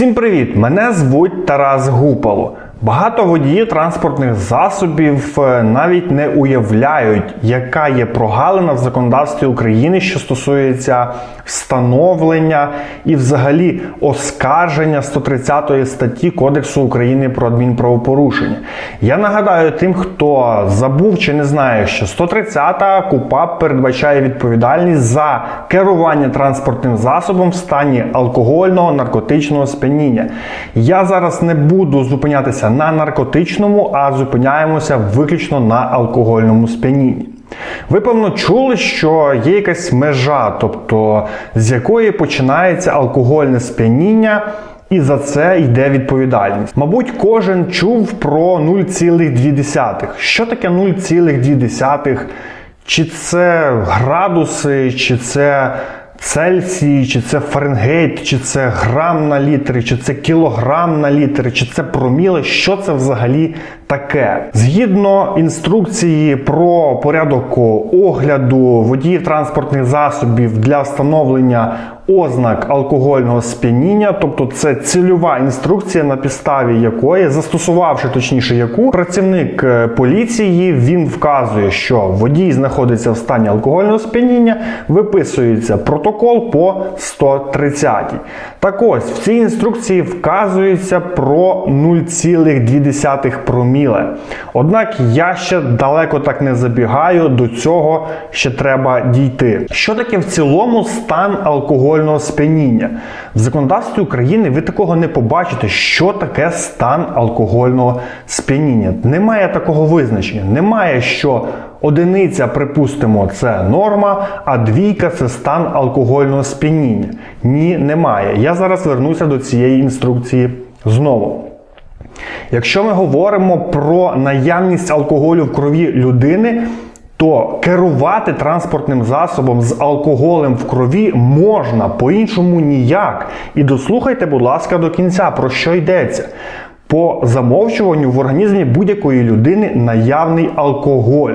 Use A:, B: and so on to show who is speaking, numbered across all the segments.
A: Всім привіт! Мене звуть Тарас Гупало. Багато водіїв транспортних засобів е, навіть не уявляють, яка є прогалина в законодавстві України, що стосується встановлення і взагалі оскарження 130 статті Кодексу України про адмінправопорушення. Я нагадаю тим, хто забув чи не знає, що 130 КУПАП передбачає відповідальність за керування транспортним засобом в стані алкогольного наркотичного сп'яніння. Я зараз не буду зупинятися на наркотичному, а зупиняємося виключно на алкогольному сп'янінні. Ви певно чули, що є якась межа, тобто з якої починається алкогольне сп'яніння. І за це йде відповідальність. Мабуть, кожен чув про 0,2. Що таке 0,2? Чи це градуси, чи це Цельсій, чи це Фаренгейт, чи це грам на літр, чи це кілограм на літр, чи це проміли, що це взагалі таке? Згідно інструкції про порядок огляду водіїв транспортних засобів для встановлення ознак алкогольного сп'яніння, тобто це цільова інструкція, на підставі якої, застосувавши точніше яку, працівник е, поліції він вказує, що водій знаходиться в стані алкогольного сп'яніння, виписується протокол по 130. Так ось в цій інструкції вказується про 0,2 проміле. Однак я ще далеко так не забігаю, до цього ще треба дійти. Що таке в цілому стан алкогольного сп'яніння? В законодавстві України ви такого не побачите, що таке стан алкогольного сп'яніння. Немає такого визначення. Немає, що одиниця, припустимо, це норма, а двійка це стан алкогольного сп'яніння. Ні, немає. Я зараз вернуся до цієї інструкції знову. Якщо ми говоримо про наявність алкоголю в крові людини, то керувати транспортним засобом з алкоголем в крові можна, по-іншому ніяк. І дослухайте, будь ласка, до кінця, про що йдеться. По замовчуванню в організмі будь-якої людини наявний алкоголь.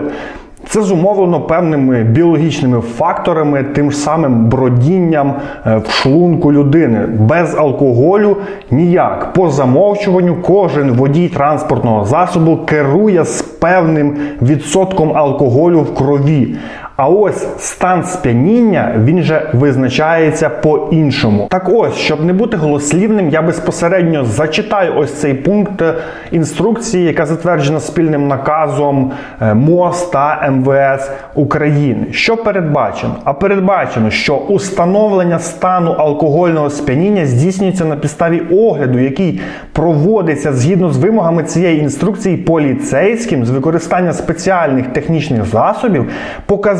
A: Це зумовлено певними біологічними факторами, тим самим бродінням е, в шлунку людини. Без алкоголю ніяк. По замовчуванню кожен водій транспортного засобу керує з певним відсотком алкоголю в крові. А ось стан сп'яніння він же визначається по-іншому. Так ось, щоб не бути голослівним, я безпосередньо зачитаю ось цей пункт інструкції, яка затверджена спільним наказом е, МОЗ та МВС України. Що передбачено? А передбачено, що установлення стану алкогольного сп'яніння здійснюється на підставі огляду, який проводиться згідно з вимогами цієї інструкції поліцейським з використання спеціальних технічних засобів,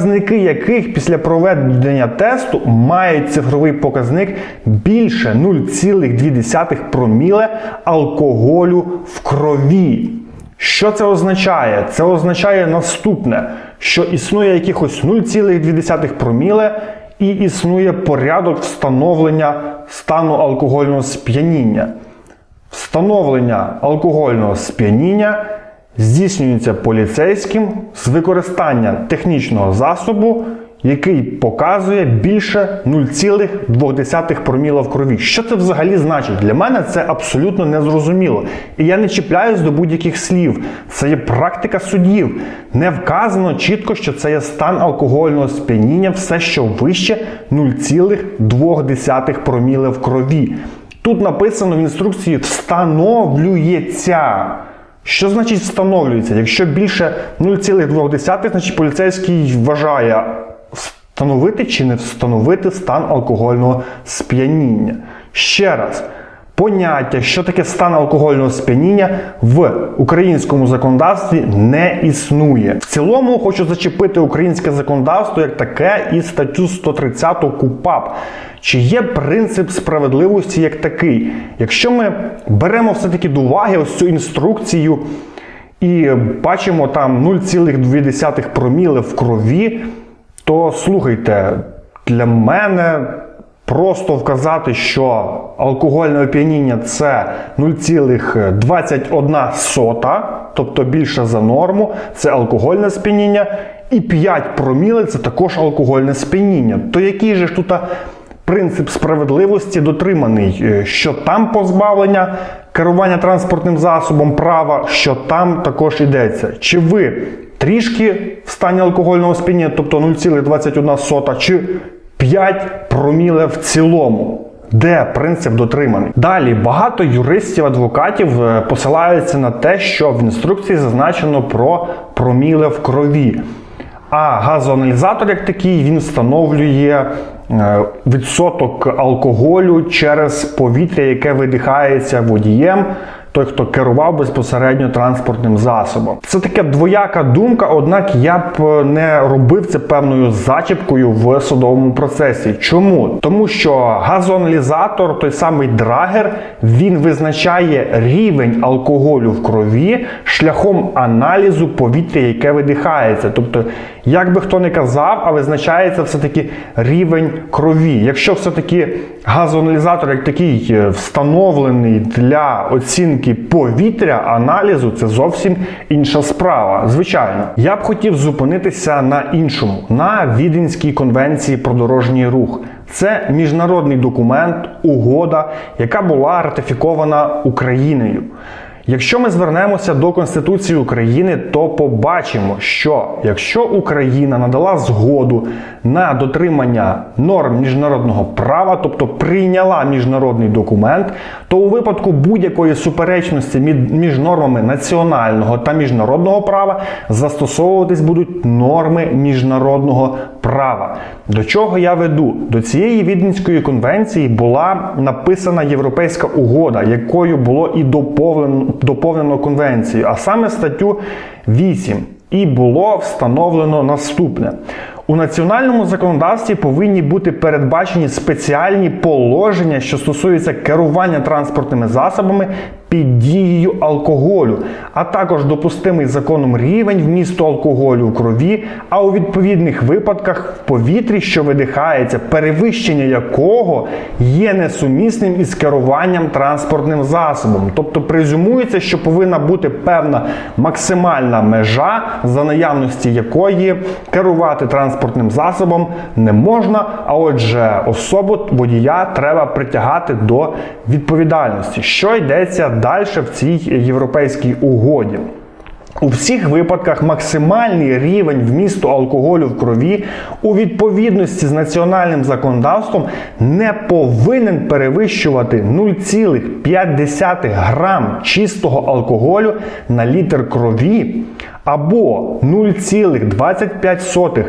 A: показники яких після проведення тесту мають цифровий показник більше 0,2 проміле алкоголю в крові. Що це означає? Це означає наступне, що існує якихось 0,2 проміле і існує порядок встановлення стану алкогольного сп'яніння. Встановлення алкогольного сп'яніння здійснюється поліцейським з використання технічного засобу, який показує більше 0,2 проміла в крові. Що це взагалі значить? Для мене це абсолютно незрозуміло. І я не чіпляюсь до будь-яких слів. Це є практика судів. Не вказано чітко, що це є стан алкогольного сп'яніння, все, що вище 0,2 проміли в крові. Тут написано в інструкції встановлюється. Що значить встановлюється? Якщо більше 0,2, значить поліцейський вважає встановити чи не встановити стан алкогольного сп'яніння. Ще раз. Поняття, що таке стан алкогольного сп'яніння в українському законодавстві не існує. В цілому хочу зачепити українське законодавство як таке і статтю 130 КУПАП. Чи є принцип справедливості як такий? Якщо ми беремо все-таки до уваги ось цю інструкцію і бачимо там 0,2 проміли в крові, то слухайте, для мене. Просто вказати, що алкогольне оп'яніння це 0,21, тобто більше за норму, це алкогольне сп'яніння, і 5 проміли це також алкогольне сп'яніння. То який же ж тут принцип справедливості дотриманий, е, що там позбавлення керування транспортним засобом права, що там також йдеться. Чи ви трішки в стані алкогольного сп'яніння, тобто 0,21, чи 5 проміле в цілому? Де принцип дотриманий? Далі багато юристів, адвокатів е, посилаються на те, що в інструкції зазначено про проміле в крові. А газоаналізатор, як такий, він встановлює е, відсоток алкоголю через повітря, яке видихається водієм. Той, хто керував безпосередньо транспортним засобом, це таке двояка думка. Однак я б не робив це певною зачіпкою в судовому процесі. Чому? Тому що газоаналізатор, той самий драгер, він визначає рівень алкоголю в крові шляхом аналізу повітря, яке видихається. Тобто, як би хто не казав, а визначається все-таки рівень крові. Якщо все-таки газоаналізатор як такий е, встановлений для оцінки повітря аналізу, це зовсім інша справа. Звичайно, я б хотів зупинитися на іншому, на Віденській конвенції про дорожній рух. Це міжнародний документ, угода, яка була ратифікована Україною. Якщо ми звернемося до Конституції України, то побачимо, що якщо Україна надала згоду на дотримання норм міжнародного права, тобто прийняла міжнародний документ, то у випадку будь-якої суперечності між нормами національного та міжнародного права застосовуватись будуть норми міжнародного права. До чого я веду? До цієї Віденської конвенції була написана європейська угода, якою було і доповнено, доповнено конвенцію, а саме статтю 8. І було встановлено наступне. У національному законодавстві повинні бути передбачені спеціальні положення, що стосуються керування транспортними засобами під дією алкоголю, а також допустимий законом рівень вмісту алкоголю у крові, а у відповідних випадках в повітрі, що видихається, перевищення якого є несумісним із керуванням транспортним засобом. Тобто презюмується, що повинна бути певна максимальна межа, за наявності якої керувати транспортним засобом не можна. А отже, особу водія треба притягати до відповідальності. Що йдеться далі в цій європейській угоді? У всіх випадках максимальний рівень вмісту алкоголю в крові у відповідності з національним законодавством не повинен перевищувати 0,5 грам чистого алкоголю на літр крові або 0,25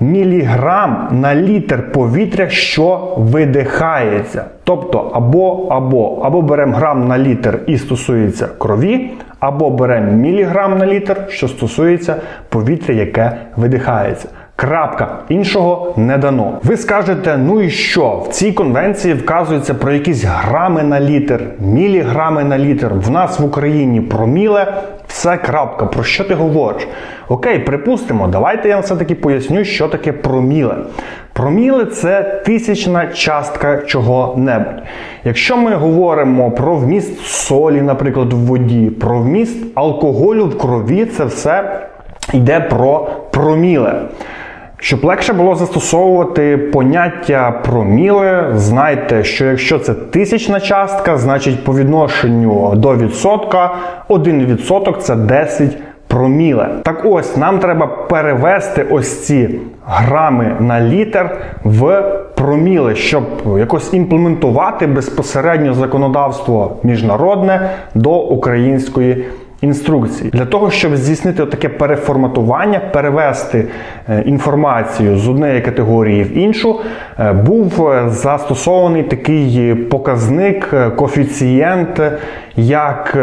A: міліграм на літр повітря, що видихається. Тобто або або або беремо грам на літр і стосується крові, або беремо міліграм на літр, що стосується повітря, яке видихається. Крапка іншого не дано. Ви скажете, ну і що? В цій конвенції вказується про якісь грами на літр, міліграми на літр. В нас в Україні проміле, все крапка. Про що ти говориш? Окей, припустимо, давайте я вам все-таки поясню, що таке проміле. Проміле це тисячна частка чого-небудь. Якщо ми говоримо про вміст солі, наприклад, в воді, про вміст алкоголю в крові, це все йде про проміле. Щоб легше було застосовувати поняття проміле, знайте, що якщо це тисячна частка, значить по відношенню до відсотка 1 відсоток це 10 проміле. Так ось нам треба перевести ось ці грами на літр в проміле, щоб якось імплементувати безпосередньо законодавство міжнародне до української інструкції. Для того, щоб здійснити таке переформатування, перевести е, інформацію з однієї категорії в іншу, е, був е, застосований такий показник, коефіцієнт, як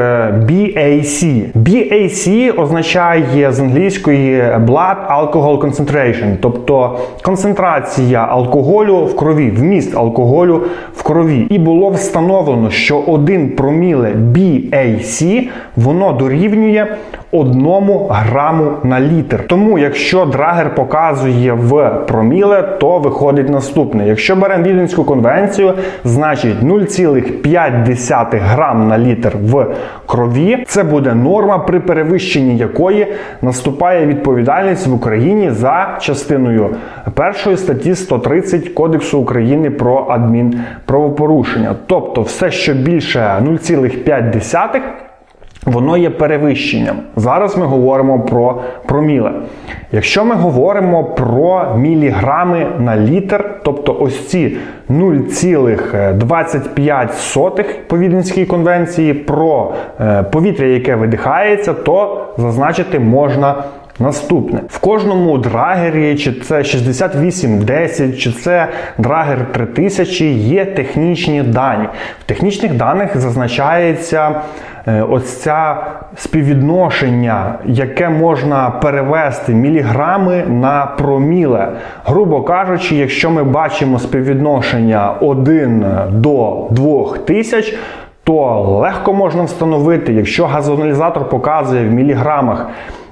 A: BAC. BAC означає з англійської Blood Alcohol Concentration, тобто концентрація алкоголю в крові, вміст алкоголю в крові. І було встановлено, що один проміле BAC воно до дорівнює 1 граму на літр. Тому, якщо драгер показує в проміле, то виходить наступне. Якщо беремо Віденську конвенцію, значить 0,5 грам на літр в крові. Це буде норма, при перевищенні якої наступає відповідальність в Україні за частиною першої статті 130 Кодексу України про адмінправопорушення. Тобто, все, що більше 0,5 Воно є перевищенням. Зараз ми говоримо про проміле. Якщо ми говоримо про міліграми на літр, тобто ось ці 0,25 по Віденській конвенції про е, повітря, яке видихається, то зазначити можна. Наступне в кожному драгері, чи це 6810, чи це драгер 3000, є технічні дані. В технічних даних зазначається е, ось ця співвідношення, яке можна перевести міліграми на проміле. Грубо кажучи, якщо ми бачимо співвідношення 1 до 2000, то легко можна встановити, якщо газоаналізатор показує в міліграмах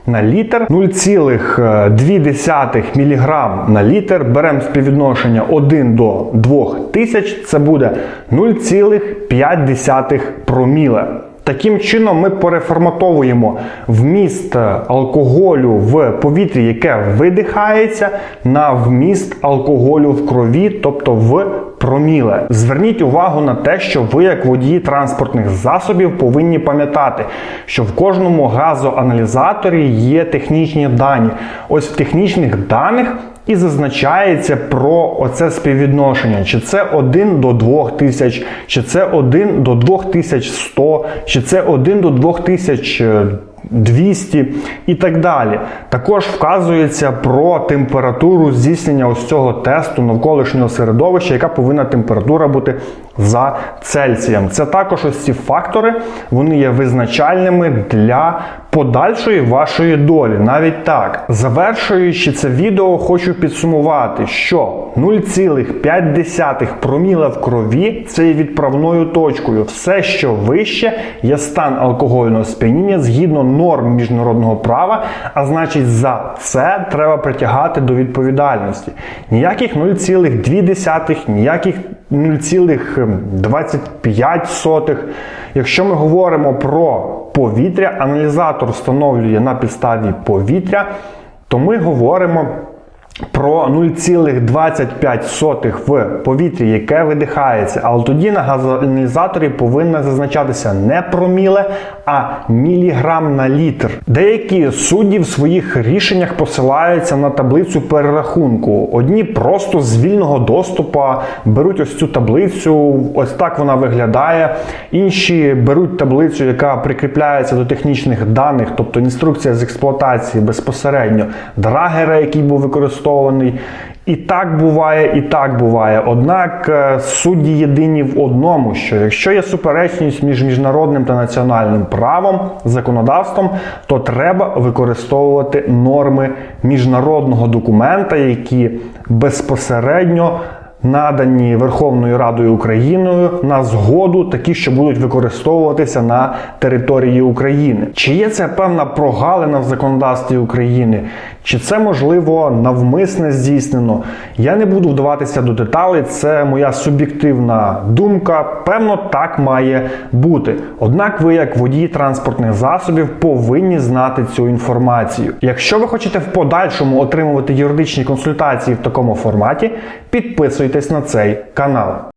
A: на літр 0,2 мг на літр. Беремо співвідношення 1 до 2000, це буде 0,5 проміле. Таким чином ми переформатовуємо вміст алкоголю в повітрі, яке видихається, на вміст алкоголю в крові, тобто в проміле. Зверніть увагу на те, що ви, як водії транспортних засобів, повинні пам'ятати, що в кожному газоаналізаторі є технічні дані. Ось в технічних даних. І зазначається про оце співвідношення, чи це 1 до 2000, чи це 1 до 2100, чи це 1 до 2200 і так далі. Також вказується про температуру здійснення ось цього тесту навколишнього середовища, яка повинна температура бути за Цельсієм. Це також ось ці фактори, вони є визначальними для подальшої вашої долі. Навіть так. Завершуючи це відео, хочу підсумувати, що 0,5 проміла в крові це є відправною точкою. Все, що вище, є стан алкогольного сп'яніння згідно норм міжнародного права, а значить, за це треба притягати до відповідальності. Ніяких 0,2, ніяких 0,25. Якщо ми говоримо про повітря, аналізатор встановлює на підставі повітря, то ми говоримо про 0,25 в повітрі, яке видихається. Але тоді на газоаналізаторі повинно зазначатися не проміле, а міліграм на літр. Деякі судді в своїх рішеннях посилаються на таблицю перерахунку. Одні просто з вільного доступу беруть ось цю таблицю, ось так вона виглядає. Інші беруть таблицю, яка прикріпляється до технічних даних, тобто інструкція з експлуатації безпосередньо драгера, який був використовуваний. І так буває, і так буває. Однак е, судді єдині в одному, що якщо є суперечність між міжнародним та національним правом, законодавством, то треба використовувати норми міжнародного документа, які безпосередньо надані Верховною Радою України на згоду, такі, що будуть використовуватися на території України. Чи є це певна прогалина в законодавстві України, чи це можливо навмисне здійснено? Я не буду вдаватися до деталей, це моя суб'єктивна думка. Певно, так має бути. Однак, ви, як водії транспортних засобів, повинні знати цю інформацію. Якщо ви хочете в подальшому отримувати юридичні консультації в такому форматі, підписуйтесь на цей канал.